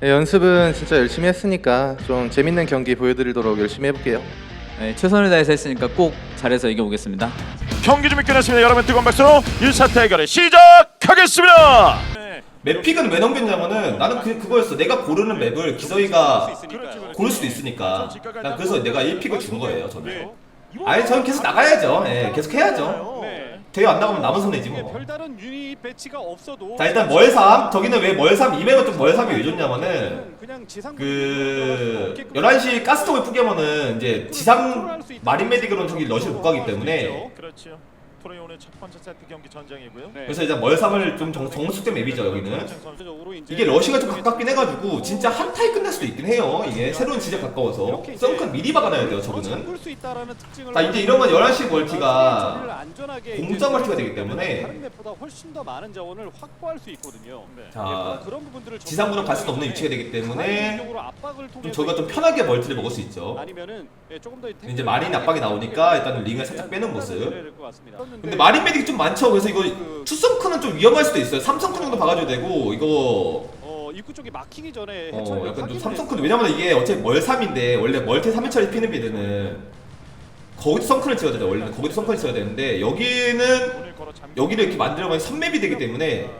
네, 연습은 진짜 열심히 했으니까 좀 재밌는 경기 보여드리도록 열심히 해볼게요. 네, 최선을 다해서 했으니까 꼭 잘해서 이겨보겠습니다. 경기 준비 끝났습니다. 여러분 뜨거운 박수로 1차 대결을 시작하겠습니다. 맵픽은 왜 넘겼냐면은 나는 그 그거였어. 내가 고르는 맵을 기서이가. 고를 수도 있으니까. 난 그래서 내가 1픽을 준 거예요. 저는. 네. 아니 저는 계속 나가야죠. 예, 계속 해야죠. 네. 대회 안 나가면 남은 손해지 뭐. 별다른 유닛 배치가 없어도 자 일단 멀삼 저기는 왜 멀삼 이맵은 좀 멀삼이 왜 좋냐면은 그냥 지상 그 11시 가스통을 뿌개면은 이제 지상 마린 메딕으로는 저기 러시를 못 가기 때문에 그렇죠. 프로의 오늘 첫 번째 세트 경기 전장이고요. 네. 그래서 일단 멀삼을 좀 정, 정숙된 맵이죠 여기는 전체적으로 이제 이게 러시가 좀 가깝긴 해가지고 진짜 한타에 끝날 수도 있긴 해요 이게 새로운 지역 가까워서 이제 썬큰 미리 박아놔야 돼요 특징을 자, 이제 이러면 11시 멀티가 공짜 이제 멀티가 되기 때문에 다른 맵보다 훨씬 더 많은 자원을 확보할 수 있거든요. 네. 자 그런 부분들을 지상군은 갈 수는 없는 위치가 되기 때문에 좀 저희가 좀 편하게 멀티를 먹을 수 있죠 아니면은 예, 조금 더 이제 마린 압박이 나오니까 일단 링을 살짝 빼는 모습. 근데 마린 메딕이 좀 많죠. 그래서 이거 투성크는 좀 위험할 수도 있어요. 삼성크 정도 박아줘야 되고 이거. 어, 입구 쪽이 막히기 전에 어 약간 좀 삼성크는 왜냐면 이게 어차피 멀삼인데 원래 멀티 3회처리 피는 비드는 거기도 성크를 찍어야 되죠. 원래는 거기도 성크를 찍어야 되는데 여기는 여기를 이렇게 만들어면 선맵이 되기 때문에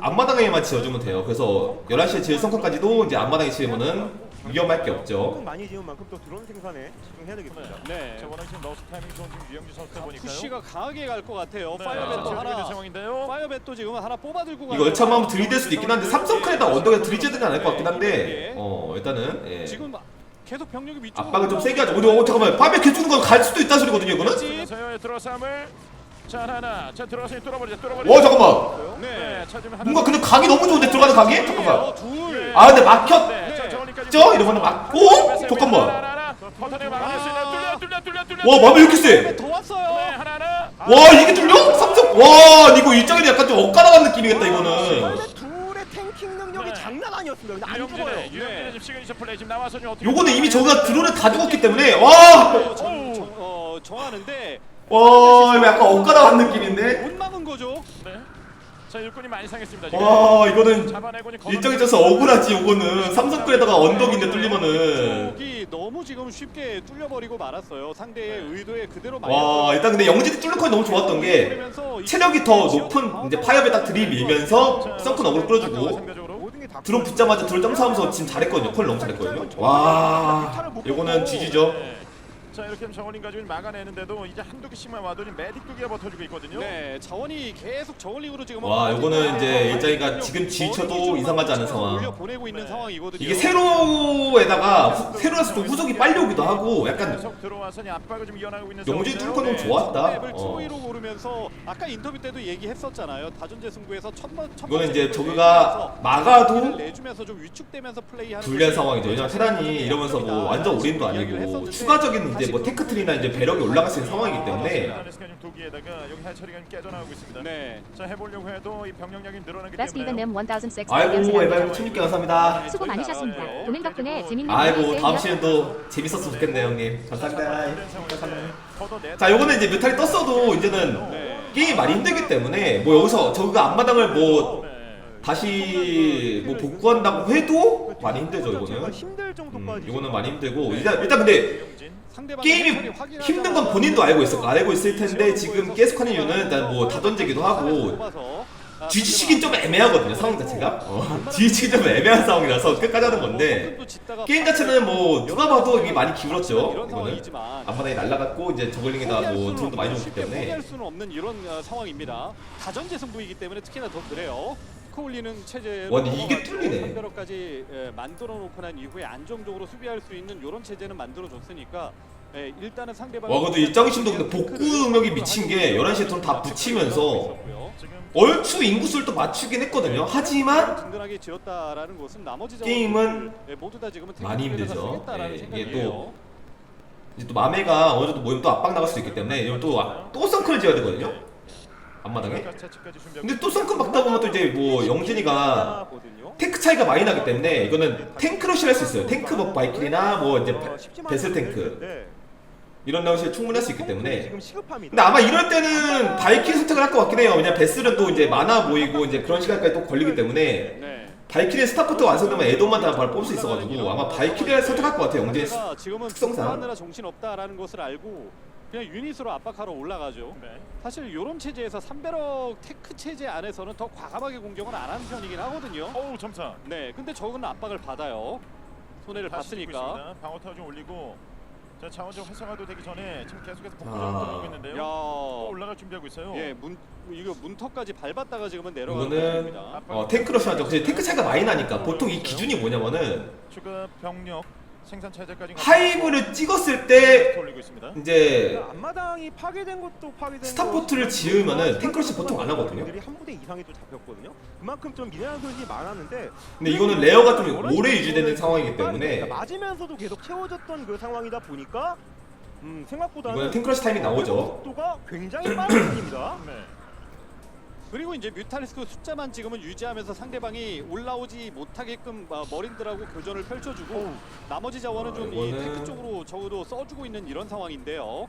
앞마당에만 지어주면 돼요. 그래서 11시에 지을 성크까지도 이제 앞마당에 지으면은 위험할 게 없죠 많이 지은 만큼 또 드론 생산에 집중해야 되겠습니다. 네. 자, 워낙 지금 러스 타이밍 좋은 지금 유영진 선수 보니까요. 푸시가 강하게 갈 것 같아요. 네. 파이어벳도 지금 하나, 상황인데요. 파이어벳도 지금 하나 뽑아들고 이거 얼참 한번 들이댈 수도 있긴 한데 삼성크에다 언덕에 들이대는 않을 것 같긴 한데 어 일단은 예. 지금 계속 병력이 위쪽으로 압박을 좀 세게 하죠. 어디 어 잠깐만. 밤에 개주는 건 갈 수도 있다는 소리거든요, 이거는. 서요의 들어삼을 자 하나 자 들어가서 뚫어버리자 뚫어버리자. 와 잠깐만. 네. 네. 뭔가 근데 각이 너무 좋은데 들어가는 각이? 잠깐만. 어, 둘. 아 근데 막혔. 네, 자 저울링까지. 죠? 이러면 막고 잠깐만. 와 맘에 이렇게 세. 더 네, 왔어요. 와 이게 뚫려? 삼성. 와 이거 일정이 약간 좀 엇가나간 느낌이겠다 이거는. 둘의 탱킹 능력이 네. 장난 아니었습니다. 근데 안 죽어요. 유영진의 유영진의 지금 시그니처 플레이 지금 나와서 지금 어떻게? 요거는 이미 저가 드론을 다 죽었기 때문에 와. 어, 정, 정, 어, 정하는데 와 이거 약간 엇가나간 느낌인데. 못 막은 거죠. 네. 자 일꾼이 많이 상했습니다. 지금. 와 이거는 잡아내고 일정이 쪄서 억울하지 요거는 삼성글에다가 언덕인데 뚫리면은. 쪽이 너무 지금 쉽게 뚫려버리고 말았어요. 상대의 의도에 그대로 와 일단 근데 영진이 뚫는 컷이 너무 좋았던 게 체력이 더 높은 이제 파이어에 딱 들이밀면서 썬큰 어그로 끌어주고 드론 붙자마자 드론 점수하면서 지금 잘했거든요 콜 너무 잘했거든요 와 요거는 GG죠 네. 자 이렇게 하면 정원인 가지고 막아내는데도 이제 한두 개씩만 와도 지금 메딕 두 개가 버텨주고 있거든요. 네, 자원이 계속 저글링으로 지금 와, 요거는 이제 일장이가 지금 지쳐도 이상하지 않은 상황. 올려 보내고 있는 네. 상황이거든요. 이게 세로에다가 후- 세로에서 좀 후속이 빨리 오기도 하고 약간 계속 들어와서 이제 압박을 좀 이어나가고 있는 영진 상황인데요. 뚫는 건 너무 네. 좋았다 맵을 어. 초이로 고르면서 아까 인터뷰 때도 얘기했었잖아요. 다전제 승부에서 첫 번, 첫 이거는 이제 저그가 막아도 내주면서 좀 위축되면서 플레이하는 불리한 상황이죠 왜냐면 테란이 이러면서 뭐 완전 올인도 아니고 추가적인 이제 뭐 테크트리나 이제 배럭이 올라갈 수 있는 상황이기 때문에 있습니다. 네. 자 해보려고 해도 이 병력량이 늘어나기 Best even 때문에. them 1006 아이고 감사합니다. 에바이 16개 감사합니다 수고 많으셨습니다. 도맨 덕분에 재밌는 아이고 다음. 시즌도 재밌었으면 좋겠네요 형님 감사합니다 자 요거는 이제 뮤탈이 떴어도 이제는 네. 게임이 많이 힘들기 때문에 뭐 여기서 저그가 앞마당을 뭐 네. 다시 뭐 복구한다고 해도 많이 힘들죠 자체가 이거는 음. 이거는 많이 힘들고 일단, 일단 근데 게임이 힘든 건 본인도 알고 있을 거 알고 있을 텐데 지금 계속 하는 이유는 일단 뭐 다 던지기도 하고 뒤지치긴 좀 애매하거든요 상황 자체가 어, 뒤지치기 좀 애매한 상황이라서 끝까지 하는 건데 게임 자체는 뭐 누가 봐도 이게 많이 기울었죠 이거는 앞마당이 날라갔고 이제 저글링에다 뭐 드론도 많이 줬기 때문에 수는 없는 이런 어, 상황입니다. 다전제 승부이기 때문에 특히나 더 그래요. 코 올리는 체제 와, 근데 이게 뚫리네. 상대로까지 예, 만들어 놓고 난 이후에 안정적으로 수비할 수 있는 이런 체제는 만들어 줬으니까 예, 일단은 상대방 와 근데 일장이심도 근데 복구 능력이 미친 게 11시에 드론 다 붙이면서 얼추 인구수를 또 맞추긴 했거든요 하지만 든든하게 지었다라는 것은 나머지 게임은 자원들을, 예, 모두 다 지금은 많이 힘들죠. 예, 이게 해요. 이제 또 마메가 어느 정도 모이면 또 압박 나갈 수 있기 때문에 이걸 또또 선크를 지어야 되거든요 앞마당에 근데 또 선크 막다 보면 또 이제 뭐 영진이가. 탱크 차이가 많이 나기 때문에 이거는 탱크러시를 할 수 있어요 탱크 뭐 바이킬이나 뭐 이제 바- 베슬 탱크 이런 나오시에 충분히 할 수 있기 때문에. 근데 아마 이럴 때는 바이킬 선택을 할 것 같긴 해요 왜냐면 베슬은 또 이제 만화 모이고 이제 그런 시간까지 또 걸리기 때문에 네. 발키리 스타포트 완성되면 에도만 다 바로 뽑을 수 있어가지고 아마 발키리를 선택할 것 같아요 영재 상대가 지금은 특성상. 그냥 유닛으로 압박하러 올라가죠. 네. 사실 이런 체제에서 3배럭 테크 체제 안에서는 더 과감하게 공격은 안 하는 편이긴 하거든요. 어우 점사. 네, 근데 적은 압박을 받아요. 손해를 다시 뛰고 봤으니까. 있습니다. 방어 타워 좀 올리고 자 자원적 활성화도 되기 전에 지금 계속해서 아. 복구를 하고 있는데요. 또 야, 올라갈 준비하고 있어요. 예, 문 이거 문턱까지 밟았다가 지금은 내려가는 이거는 겁니다. 어, 탱크러시 하죠 근데 탱크 차이가 많이 나니까 보통 이 기준이 뭐냐면은 추가 병력 하이브를 찍었을 때. 이제 앞마당이 파괴된 것도 파괴된 스타포트를 지으면은 탱크러시 보통 안 하거든요. 들이 한 부대 이상이 또 잡혔거든요. 그만큼 좀 미네랄 소진이 많았는데 근데 이거는 레어가 좀 오래 유지되는 상황이기 때문에 그러니까 맞으면서도 계속 채워졌던 그 상황이다 보니까 음, 생각보다 이거는 탱크러시 타이밍 나오죠 속도가 굉장히 빠른 편입니다. 네. 그리고 이제 뮤탈리스크 숫자만 지금은 유지하면서 상대방이 올라오지 못하게끔 어, 머린들하고 교전을 펼쳐주고 나머지 자원은 아, 좀 이 이거는- 테크 쪽으로 적어도 써주고 있는 이런 상황인데요.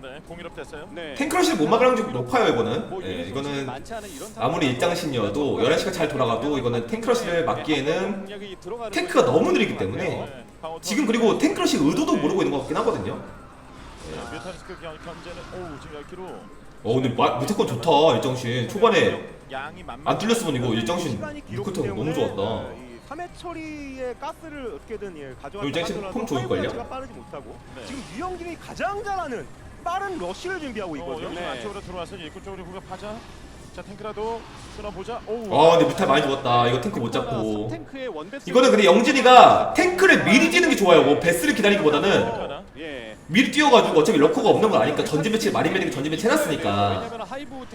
네, 공일업 됐어요. 네. 탱크러시를 못 막을 확률이 높아요 이거는 뭐 예, 유닛 이거는 많지 않은 이런 아무리 일장신이어도 11시가 잘 돌아가도 이거는 탱크러시를 막기에는 공략이 들어가는 탱크가 것이 너무 느리기. 때문에 네, 방어 지금. 그리고 탱크러시 의도도 모르고 있는 것 같긴 하거든요 네, 뮤타리스크 견- 견제는 오 지금 10kg. 어 근데 마, 무태권 좋다 일정신 초반에 안 뚫렸으면 이거 일정신 시간이 길었기 무커터 너무 때문에, 좋았다 어, 이 3회 처리의 가스를 어떻게든 예, 폼 좋을걸요? 빠르지 못하고 네. 지금 유영진이 가장 잘하는 빠른 러쉬를 준비하고 어, 있거든요. 네. 안쪽으로 들어와서 입구 쪽으로 후벼파자. 자 탱크라도 끊어보자. 오. 아 근데 무탈 많이 죽었다 이거 탱크 못 잡고 이거는 근데 영진이가 탱크를 미리 뛰는 게 좋아요 뭐 베스를 기다리기보다는. 미리 뛰어가지고 어차피 러커가 없는 거 아니까 전진 배치 마린 메딕 전진 배치 해놨으니까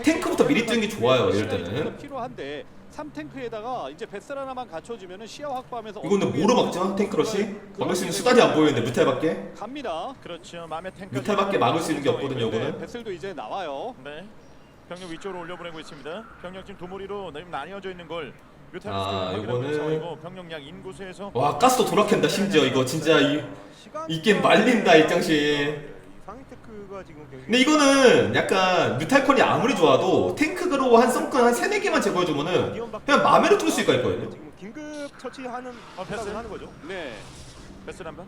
탱크부터 미리 뛰는 게 좋아요, 이럴 때는. 필요한데 3탱크에다가 이제 베슬 하나만 갖춰주면은 시야 확보하면서 이거 근데 뭐로 막죠? 탱크러시? 막을 수 있는 수단이 안 보이는데 무탈밖에? 갑니다. 그렇죠. 마음의 탱크. 뮤탈밖에 막을 수 있는 게 없거든요, 이거는. 베슬도 이제 나와요. 네. 병력 위쪽으로 올려보내고 있습니다. 병력 지금 도모리로 나뉘어져 있는 걸 아, 인구수에서 와 가스도 돌아캔다 심지어 이거 진짜 이, 이 게임 말린다 굉장히 근데 이거는 약간 뮤탈컨이 아무리 좋아도 탱크로 한 썬큰 한 3, 4개만 제거해주면은 그냥 마음대로 뚫을 수 있을 거예요 지금 긴급 처치하는 어, 패스. 하는 거죠. 네. 베슬 한 번.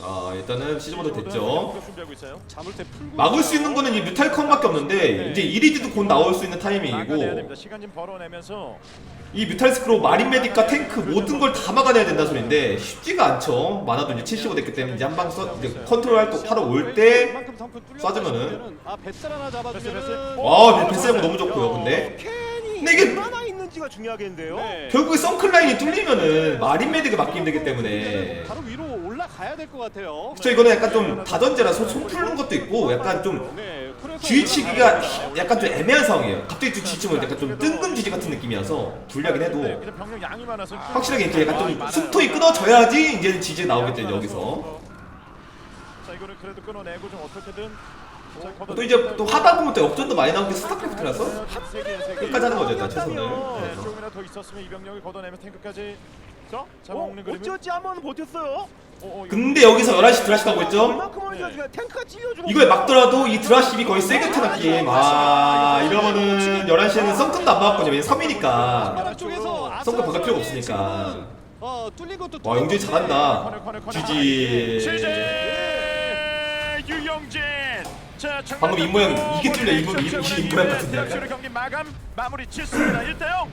아 일단은 시즈모드 됐죠 준비하고 있어요. 자물쇠 풀고 막을 수 있는 거는 이 뮤탈컨밖에 없는데 이제 이리디도 곧 나올 수 있는 타이밍이고 이 뮤탈스크로 마린 메딕과 탱크 모든 걸 다 막아내야 된다 소리인데 쉽지가 않죠 만화도 이제 75 됐기 때문에 이제 한방 써 이제 컨트롤 할거 하러 올때 이만큼 성큼 뚫려 쏴주면은. 아 베슬 하나 베슬, 베슬. 잡아주면은 와 베스라고 너무 좋고요 근데 근데 이게- 있는지가 중요하겠는데요. 네. 결국에 썬클 라인이 뚫리면은 마린 메딕을 막기 힘들기 때문에 바로 위로 올라가야 될 것 같아요. 그쵸 이거는 약간 좀 다전제라 손, 손 푸는 것도 있고 약간 좀 네. 그래서 쥐치기가 약간 좀 애매한 상황이에요 갑자기 좀 쥐치면 약간 좀 뜬금쥐지 같은 느낌이어서 불리하긴 해도 네, 그냥 병력 양이 많아서 확실하게 이렇게 약간 좀 숨통이 끊어져야지 이제는 지지 나오겠죠 여기서 자 이거는 그래도 끊어내고 좀 어떻게든 또 이제 또 하다 보면 또 역전도 많이 나오는 게 스타크래프트라서 세 개. 끝까지 하는 거죠 일단 최선을 네, 네. 조금이나 더 있었으면 이 병력을 걷어내면 탱크까지 자 어, 잡아먹는 그림이 어찌어찌 한번 버텼어요. 어, 어, 이거 근데 여기서 11시 드라시 가고 있죠? 얼마큼 어디가 지금 탱크가 찔려주고 이거에 막더라도 이 드라십이 거의 세게타나 게임 아 이러면은 11시에는 썬큰도 안 막았거든요. 왜냐면 섬이니까. 바닥 쪽에서 썬큰 박을 필요가 없으니까. 어 뚫린 것도 와 영준이 잘한다. GG 실제 유영진. 자 방금 이 모양, 이게 뚫려, 이 모- 이- 이 모양 같은데 약간? 경기 마감 마무리 짓습니다. 1대 0